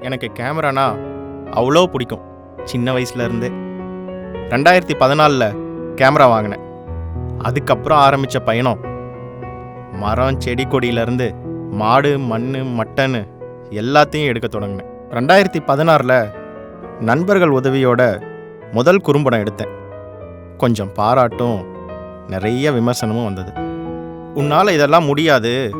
எனக்கு கேமரானா அவ்வளோ பிடிக்கும். சின்ன வயசுலேருந்தே ரெண்டாயிரத்தி பதினாலில் கேமரா வாங்கினேன். அதுக்கப்புறம் ஆரம்பித்த பயணம். மரம் செடி கொடியிலேருந்து மாடு மண் மட்டன்னு எல்லாத்தையும் எடுக்க தொடங்கினேன். ரெண்டாயிரத்தி பதினாறில் நண்பர்கள் உதவியோட முதல் குறும்படம் எடுத்தேன். கொஞ்சம் பாராட்டும் நிறைய விமர்சனமும் வந்தது. உன்னால் இதெல்லாம் முடியாது.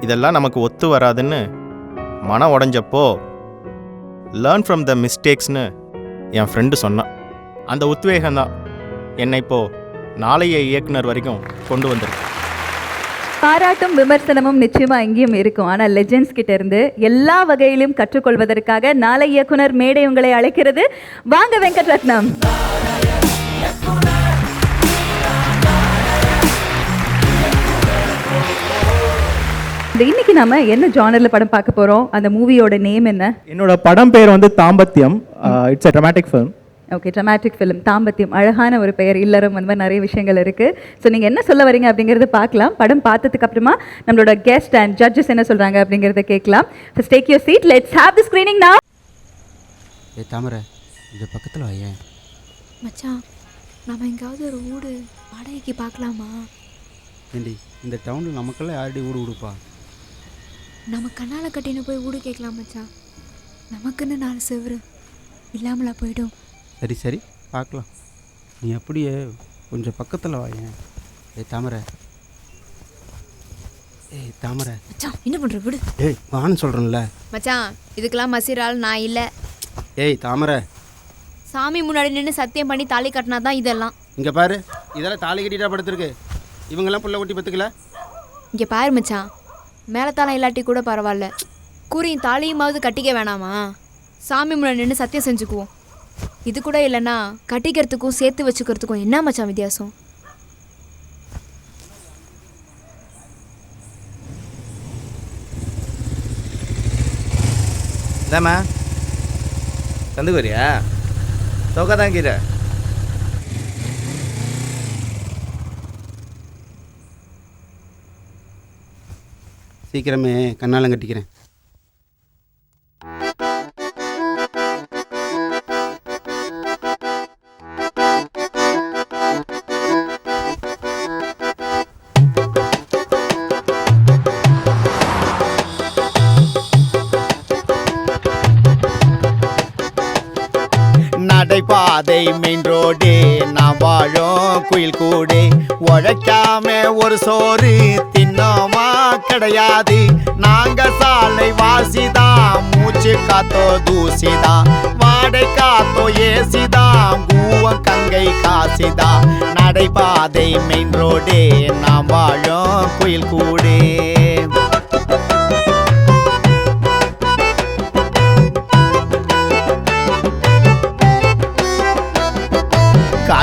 இதெல்லாம் நமக்கு ஒத்து வராதுன்னு மனம் உடஞ்சப்போ லேர்ன் ஃப்ரம் த மிஸ்டேக்ஸ்னு என் ஃப்ரெண்டு சொன்னான் அந்த உத்வேகம் தான் என்னை இப்போது நாளைய இயக்குனர் வரைக்கும் கொண்டு வந்திருக்கு. பாராட்டும் விமர்சனமும் நிச்சயமாக எங்கேயும் இருக்கும். ஆனால் லெஜெண்ட்ஸ் கிட்ட இருந்து எல்லா வகையிலும் கற்றுக்கொள்வதற்காக நாளை இயக்குனர் மேடை உங்களை அழைக்கிறது. வாங்க வெங்கட்ரத்னம். இன்னைக்கு நாம என்ன ஜானர்ல படம் பார்க்க போறோம்? அந்த மூவியோட நேம் என்ன? என்னோட படம் பேர் வந்து Thambathiyam. It's a dramatic film. Okay dramatic film Thambathiyam. அழகான ஒரு பெயர். இல்லறம் அந்த மாதிரி நிறைய விஷயங்கள் இருக்கு. ஸோ நீங்க என்ன சொல்ல வரீங்க அப்படிங்கறத பார்க்கலாம். படம் பார்த்ததுக்கு அப்புறமா நம்மளோட கெஸ்ட் அண்ட் ஜட்ஜஸ் என்ன சொல்றாங்க அப்படிங்கறத கேட்கலாம். First take your seat let's have the screening now. ஏ தாமரை இது பக்கத்தில் வையேன் மச்சான் நம்ம எங்காவது ஒரு வீடு வாடகைக்கு பார்க்கலாமா? ஏண்டி இந்த டவுனில் நமக்கெல்லாம் யாரடி வீடு கொடுப்பா நம்ம கண்ணால் கட்டின்னு போய் வீடு கேட்கலாம் மச்சான் நமக்குன்னு நாலு செவரு. இல்லாமலா போயிடும். சரி சரி. பார்க்கலாம். நீ அப்படியே கொஞ்சம் பக்கத்தில் வாயேன் ஏ தாமரை. ஏய் தாமரை. மச்சான் என்ன பண்ணுற விடு. ஏய் வான்னு சொல்கிறேன்ல மச்சான் இதுக்கெல்லாம் மசிறால் நான் இல்லை. ஏய் தாமரை. சாமி முன்னாடி நின்று சத்தியம் பண்ணி தாலி கட்டினா தான் இதெல்லாம். இங்கே பாரு. இதெல்லாம் தாலி கட்டிட்டா படுத்துருக்கு. இவங்கெல்லாம் புள்ள ஒட்டி பத்துக்கல. இங்கே பாரு மச்சான் மேலத்தாளம் இல்லாட்டி கூட பரவாயில்ல. கூறியும் தாலியுமாவது கட்டிக்க வேணாமா? சாமி முன்னாடி நின்று சத்தியம் செஞ்சுக்குவோம். இது கூட இல்லைன்னா கட்டிக்கிறதுக்கும் சேர்த்து வச்சுக்கிறதுக்கும் என்ன மச்சான் வித்தியாசம்? இதாம்மா சந்துக்கு வரியா? தான் கீரை. சீக்கிரமே கண்ணாலம் கட்டிக்கிறேன். நடைபாதை மெயின் ரோடு நான் வாழும் குயில் கூடு. உழைக்காம ஒரு சோறு தின்னோமா? கிடையாது நாங்க சாலை வாசிதான் மூச்சு காத்தோ தூசிதான் வாடை காத்தோ ஏசிதான் கூவம் கங்கை காசிதான் நடைபாதை மெயின் ரோடே நாம் வாழும் குயில் கூடே.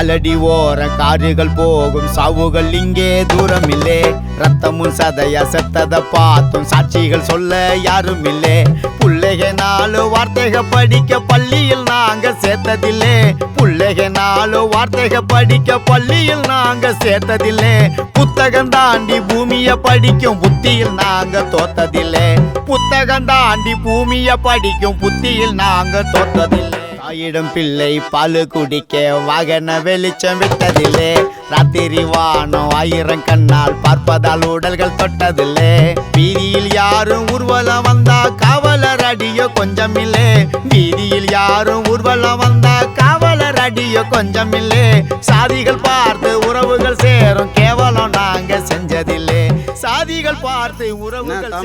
காலடி ஓர கார்கள் போகும். சாவுகள் இங்கே தூரம் இல்லே ரத்தமும் சதையா செத்தத பார்த்தும் சாட்சிகள் சொல்ல யாரும் இல்லே புள்ளைக நாலு வார்த்தைக படிக்க பள்ளியில் நாங்க சேர்த்ததில்லே. புள்ளைக நாலு வார்த்தைக படிக்க பள்ளியில் நாங்க சேர்த்ததில்லே. புத்தகம் தாண்டி பூமிய படிக்கும் புத்தியில் நாங்க தோத்ததில்லை. புத்தகம் தாண்டி பூமிய படிக்கும் புத்தியில் நாங்க தோத்ததில்லை. தாயிடம் பிள்ளை பால் குடிக்க வாகன வெளிச்சம் விட்டதில்லை. ராத்திரி வானம் ஆயிரம் கண்ணால் பார்ப்பதால் உடல்கள் தொட்டதில்லை. வீதியில் யாரும் ஊர்வலம் வந்தா காவலர் அடியோ கொஞ்சம் இல்லே வீதியில் யாரும் ஊர்வலம் வந்தா காவலர் அடியோ கொஞ்சம் இல்லே சாதிகள் பார்த்து உறவுகள் சேரும் கேவலம் நாங்க செஞ்சதில்லை. சாதிகள் பார்த்து உறவுகள்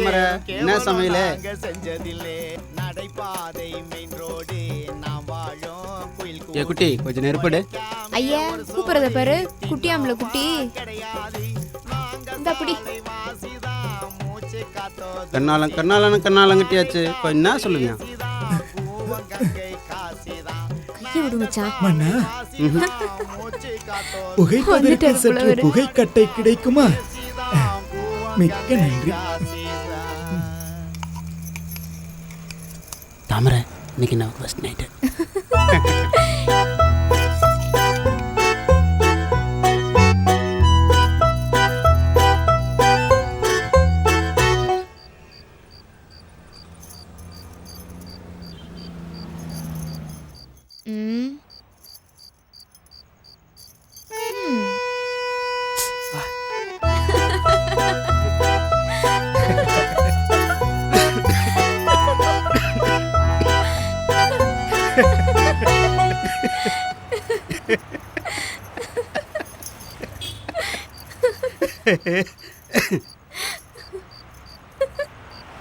என்ன சமையலு? செஞ்சதில்லை. நடைபாதை மெயின் ரோடு நாம் வாழும் குயில் ஏ குட்டி கொஞ்சம் நெருப்படு ஐயா கூப்பிடுறத பாரு. குட்டியாமல குட்டி இந்த குடி கண்ணாலம் கண்ணாலம் கண்ணாலம் கட்டியாச்சு. இப்போ என்ன சொல்லுங்க. கையை விடு மச்சான் மன்னா. புகைப்பதற்கு சற்று புலவரு. புகைக்கட்டை கிடைக்குமா? மிக்க நன்றி. தாமரை. இன்னைக்கு நான் ஃபர்ஸ்ட் நைட்டு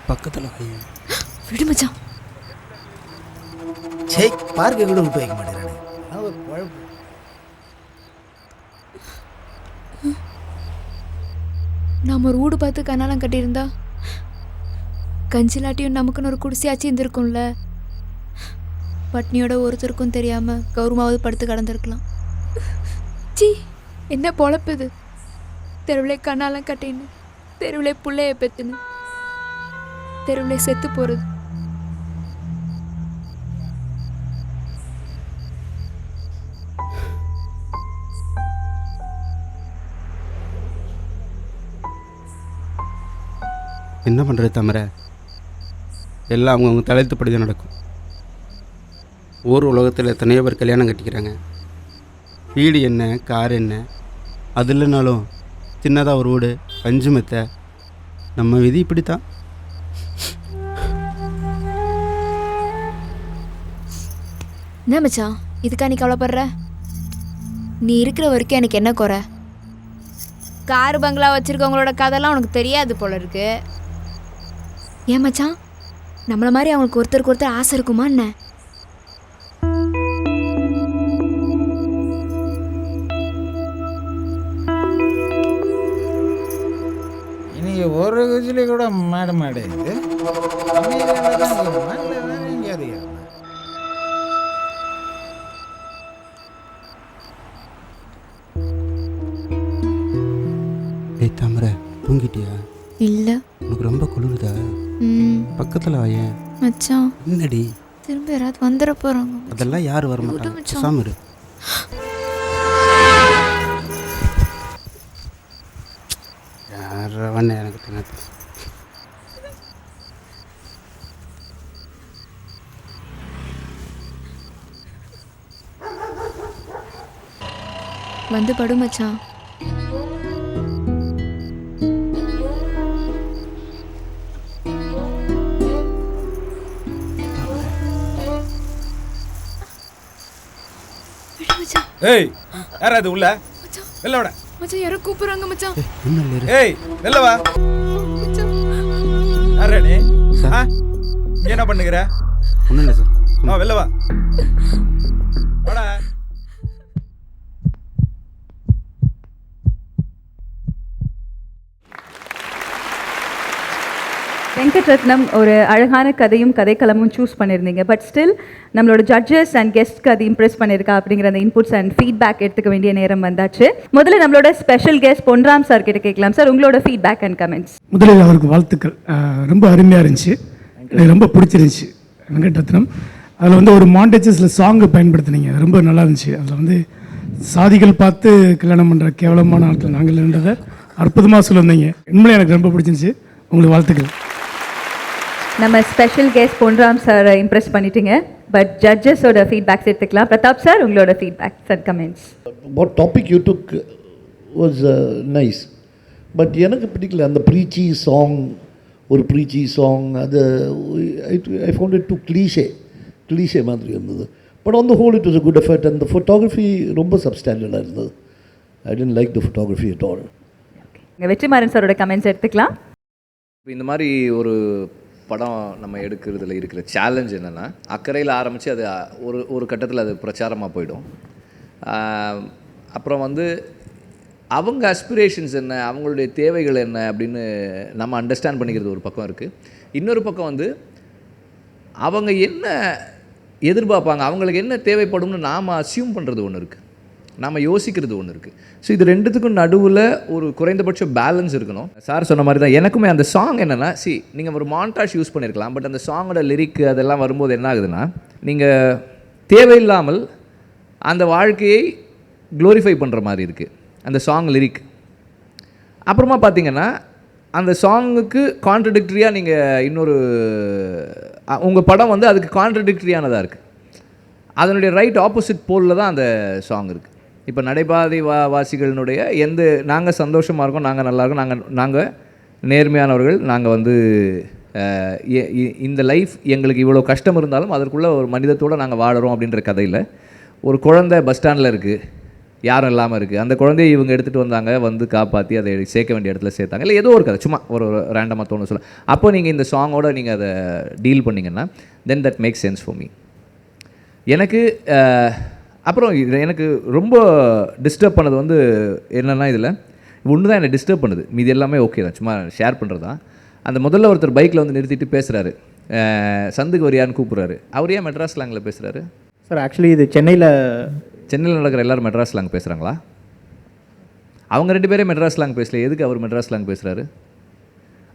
பக்கத்தில் விடுமச்சான் சே பார்க்க கூட விட்டு வைக்க மாட்டேறானே ஒரு ஒரு வீடு பார்த்து கண்ணாலம் கட்டியிருந்தா கஞ்சிலாட்டியும் நமக்குன்னு ஒரு குடிசையாச்சும் இருந்திருக்கும்ல. பட்னியோட ஒருத்தருக்கும் தெரியாம கௌரவமாவது படுத்து கடந்திருக்கலாம். சி என்ன பொழப்பு இது? தெருவில் கண்ணாலாம் கட்டின்னு தெருவில் பிள்ளைய பெத்துன்னு தெருவில் செத்து போறது. என்ன பண்ணுறது தமர? எல்லாம் அவங்கவுங்க தலைத்துப்படி தான் நடக்கும். ஊர் உலகத்தில் எத்தனையோ பேர் கல்யாணம் கட்டிக்கிறாங்க. வீடு என்ன கார் என்ன? அது இல்லைனாலும் சின்னதாக ஒரு வீடு அஞ்சு மெத்த. நம்ம விதி இப்படித்தான். என்ன மச்சான்? இதுக்கா நீ கவலைப்படுற? நீ இருக்கிற வரைக்கும் எனக்கு என்ன குறை? கார் பங்களா வச்சுருக்கவங்களோட கதைலாம் உனக்கு தெரியாது போல இருக்கு. ஏன் மச்சான்? நம்மளை மாதிரி அவங்களுக்கு ஒருத்தருக்கு ஒருத்தர் ஆசை இருக்குமா என்ன? வேற எங்கேயாவது இருக்குமா? ஏய் தாமர தூங்கிட்டியா? இல்லை. உனக்கு ரொம்ப குளிருதா? ம். பக்கத்தில் வாயேன் மச்சான். என்னடி? திரும்ப யாராவது வந்துட போகிறாங்க அதெல்லாம் யாரும் வர மாட்டாங்க. பேசாம இரு. யார் அவன் எனக்கு தெரியாது வந்து படு மச்சான். ஏய் யாரா அது உள்ள? வெளில விட. மச்சான் யாரோ கூப்பிடுறாங்க மச்சான். இன்னும் இரு. ஏய் வெளில வா. மச்சான். யாரா நீ? என்ன பண்ணுகிற? ஒன்றும் இல்லை சார். வா வெளில வா. வெங்கட்ரத்னம் ஒரு அழகான கதையும் கதைக்களமும் சூஸ் பண்ணியிருந்தீங்க. பட் ஸ்டில் நம்மளோட ஜட்ஜஸ் அண்ட் கெஸ்ட்க்கு அது இம்ப்ரெஸ் பண்ணியிருக்கா அப்படிங்கிற அந்த இன்புட்ஸ் அண்ட் ஃபீட்பேக் எடுத்துக்க வேண்டிய நேரம் வந்தாச்சு. முதல்ல நம்மளோட ஸ்பெஷல் கெஸ்ட் பொன்ராம் சார் கிட்ட கேட்கலாம். சார் உங்களோட ஃபீட்பேக் அண்ட் கமெண்ட்ஸ் முதலில் அவருக்கு வாழ்த்துக்கள். ரொம்ப அருமையாக இருந்துச்சு. எனக்கு ரொம்ப பிடிச்சிருந்துச்சு. வெங்கட்ரத்னம் அதில் வந்து ஒரு மாண்டேஜஸில் சாங்கு பயன்படுத்துனீங்க. அது ரொம்ப நல்லா இருந்துச்சு. அதில் வந்து சாதிகள் பார்த்து கல்யாணம் பண்ணுற கேவலமான ஆட்கள் நாங்கள் இருந்ததை அற்புதமாக சொல்லியிருந்தீங்க. உண்மையிலே எனக்கு ரொம்ப பிடிச்சிருந்துச்சு. உங்களுக்கு வாழ்த்துக்கள். நம்ம special guest Ponram sir impress பண்ணிட்டீங்க. பட் ஜட்ஜஸோட ஃபீட்பேக்ஸ் எடுத்துக்கலாம். பிரதாப் சார் உங்களோட feedbacks and comments topic you took was uh, nice. But எனக்கு பிடிக்கல அந்த ப்ரீச்சி சாங் ஒரு ப்ரீச்சி சாங் அது I found it too cliche cliche மாதிரி இருந்தது. But on the whole it was a good effort and the photography ரொம்ப சப்ஸ்டாண்டர்டாக இருந்தது. I didn't like the photography at all. Vetrimaaran சாரோட கமெண்ட்ஸ் எடுத்துக்கலாம். இப்போ இந்த மாதிரி ஒரு படம் நம்ம எடுக்கிறதுல இருக்கிற சேலஞ்ச் என்னென்னா அக்கறையில் ஆரம்பித்து அது ஒரு ஒரு கட்டத்தில் அது பிரச்சாரமாக போயிடும். அப்புறம் வந்து அவங்க அஸ்பிரேஷன்ஸ் என்ன அவங்களுடைய தேவைகள் என்ன அப்படின்னு நம்ம அண்டர்ஸ்டாண்ட் பண்ணிக்கிறது ஒரு பக்கம் இருக்குது இன்னொரு பக்கம் வந்து அவங்க என்ன எதிர்பார்ப்பாங்க அவங்களுக்கு என்ன தேவைப்படும்னு நாம் அசியூம் பண்ணுறது ஒன்று இருக்குது நம்ம யோசிக்கிறது ஒன்று இருக்குது ஸோ இது ரெண்டுத்துக்கும் நடுவில் ஒரு குறைந்தபட்ச பேலன்ஸ் இருக்கணும். சார் சொன்ன மாதிரி தான் எனக்குமே அந்த சாங் என்னென்னா சி நீங்கள் ஒரு மாண்டாஷ் யூஸ் பண்ணியிருக்கலாம் பட் அந்த சாங்கோட லிரிக் அதெல்லாம் வரும்போது என்ன ஆகுதுன்னா நீங்கள் தேவையில்லாமல் அந்த வாழ்க்கையை க்ளோரிஃபை பண்ணுற மாதிரி இருக்குது அந்த சாங் லிரிக் அப்புறமா பார்த்தீங்கன்னா அந்த சாங்குக்கு கான்ட்ரடிக்டரியாக நீங்கள் இன்னொரு உங்கள் படம் வந்து அதுக்கு கான்ட்ரடிக்டரியானதாக இருக்குது அதனுடைய ரைட் ஆப்போசிட் போலில் தான் அந்த சாங் இருக்குது இப்போ நடைபாதை வா வாசிகளினுடைய எந்த நாங்கள் சந்தோஷமாக இருக்கோம் நாங்கள் நல்லாயிருக்கோம் நாங்கள் நாங்கள் நேர்மையானவர்கள் நாங்கள் வந்து எ- இந்த லைஃப் எங்களுக்கு இவ்வளோ கஷ்டம் இருந்தாலும் அதற்குள்ளே ஒரு மனிதத்தோடு நாங்கள் வாழறோம் அப்படின்ற கதையில் ஒரு குழந்தை பஸ் ஸ்டாண்டில் இருக்குது யாரும் இல்லாமல் இருக்குது அந்த குழந்தையை இவங்க எடுத்துகிட்டு வந்தாங்க வந்து காப்பாற்றி அதை சேர்க்க வேண்டிய இடத்துல சேர்த்தாங்க. இல்லை ஏதோ ஒரு கதை சும்மா ஒரு ரேண்டமாக தோணும் சொல்ல. அப்போ நீங்கள் இந்த சாங்கோட நீங்கள் அதை டீல் பண்ணிங்கன்னா then that make sense for me எனக்கு அப்புறம் இது எனக்கு ரொம்ப டிஸ்டர்ப் பண்ணது வந்து என்னென்னா இதில் ஒன்று தான் என்னை டிஸ்டர்ப் பண்ணுது. மீதி எல்லாமே ஓகே தான். சும்மா ஷேர் பண்ணுறது தான் அந்த முதல்ல ஒருத்தர் பைக்கில் வந்து நிறுத்திட்டு பேசுகிறாரு சந்துக்கு வரியான்னு கூப்பிட்றாரு. அவர் ஏன் மெட்ராஸ் ஸ்லாங்கில் பேசுகிறாரு சார் ஆக்சுவலி இது சென்னையில் சென்னையில் நடக்கிற எல்லாரும் மெட்ராஸ் ஸ்லாங் பேசுகிறாங்களா அவங்க ரெண்டு பேரே மெட்ராஸ் ஸ்லாங் பேசல. எதுக்கு அவர் மெட்ராஸ் ஸ்லாங் பேசுகிறாரு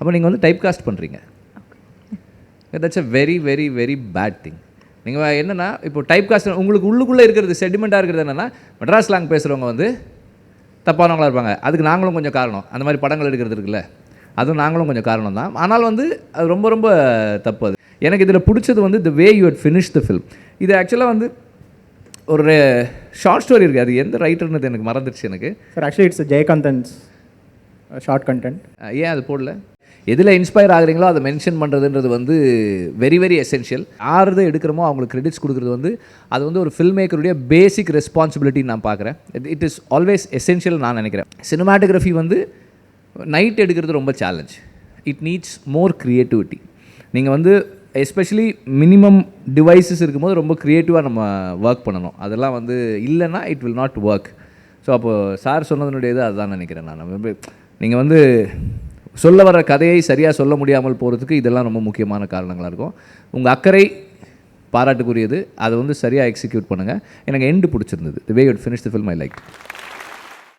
அப்போ நீங்கள் வந்து டைப் காஸ்ட் பண்ணுறீங்க that's a very very very bad thing நீங்கள் என்னென்னா இப்போ டைப் காஸ்ட் உங்களுக்கு உள்ளுக்குள்ளே இருக்கிறது செடிமெண்ட்டாக இருக்கிறது என்னென்னா மெட்ராஸ் ஸ்லாங் பேசுகிறவங்க வந்து தப்பானவங்களா இருப்பாங்க. அதுக்கு நாங்களும் கொஞ்சம் காரணம். அந்த மாதிரி படங்கள் எடுக்கிறது இருக்குல்ல. அதுவும் நாங்களும் கொஞ்சம் காரணம் தான். ஆனால் வந்து அது ரொம்ப ரொம்ப தப்பு அது. எனக்கு இதில் பிடிச்சது வந்து the way you had finish the film இது ஆக்சுவலாக வந்து ஒரு ஷார்ட் ஸ்டோரி இருக்குது அது எந்த ரைட்டர்னு எனக்கு மறந்துடுச்சு எனக்கு. Sir actually it's Jayakanthan's short content ஏன் அது போடல? எதில் இன்ஸ்பயர் ஆகுறீங்களோ அதை மென்ஷன் பண்ணுறதுன்றது வந்து வெரி வெரி எசென்ஷியல் யாரது எடுக்கிறோமோ அவங்களுக்கு கிரெடிட்ஸ் கொடுக்குறது வந்து அது வந்து ஒரு ஃபில்ம் மேக்கருடைய பேசிக் ரெஸ்பான்சிபிலிட்டி நான் பார்க்குறேன். இட் இஸ் ஆல்வேஸ் எசென்ஷியல் நான் நினைக்கிறேன். சினிமாட்டோகிராஃபி வந்து நைட் எடுக்கிறது ரொம்ப challenge it needs more creativity நீங்கள் வந்து எஸ்பெஷலி மினிமம் டிவைசஸ் இருக்கும்போது ரொம்ப க்ரியேட்டிவாக நம்ம ஒர்க் பண்ணணும். அதெல்லாம் வந்து இல்லைன்னா it will not work so அப்போது சார் சொன்னதனுடைய இது அதுதான் நினைக்கிறேன் நான். நீங்கள் வந்து சொல்ல வர கதையை சரியாக சொல்ல முடியாமல் போகிறதுக்கு இதெல்லாம் ரொம்ப முக்கியமான காரணங்களாக இருக்கும். உங்கள் அக்கறை பாராட்டுக்குரியது. அதை வந்து சரியாக எக்ஸிக்யூட் பண்ணுங்கள் எனக்கு எண்டு பிடிச்சிருந்தது. Way you'd finish the film I like